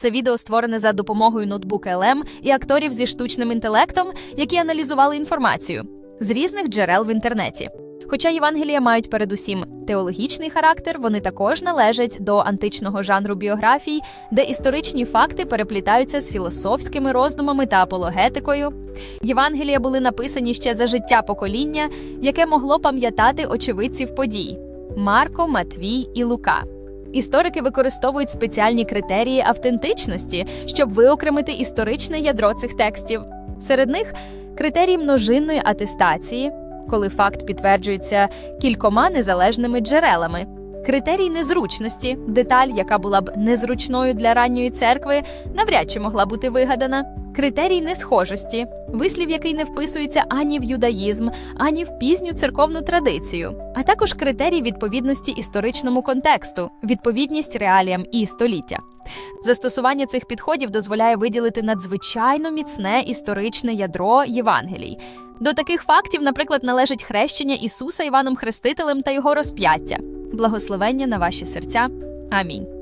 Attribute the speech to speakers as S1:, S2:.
S1: Це відео створене за допомогою ноутбука LM і акторів зі штучним інтелектом, які аналізували інформацію з різних джерел в інтернеті. Хоча Євангелія мають передусім теологічний характер, вони також належать до античного жанру біографій, де історичні факти переплітаються з філософськими роздумами та апологетикою. Євангелія були написані ще за життя покоління, яке могло пам'ятати очевидців подій Марко, Матвій і Лука. Історики використовують спеціальні критерії автентичності, щоб виокремити історичне ядро цих текстів. Серед них критерій множинної атестації, коли факт підтверджується кількома незалежними джерелами. Критерій незручності, деталь, яка була б незручною для ранньої церкви, навряд чи могла бути вигадана. Критерій несхожості, вислів, який не вписується ані в юдаїзм, ані в пізню церковну традицію, а також критерій відповідності історичному контексту, відповідність реаліям і століття. Застосування цих підходів дозволяє виділити надзвичайно міцне історичне ядро Євангелій. До таких фактів, наприклад, належить хрещення Ісуса Іваном Хрестителем та його розп'яття. Благословення на ваші серця. Амінь.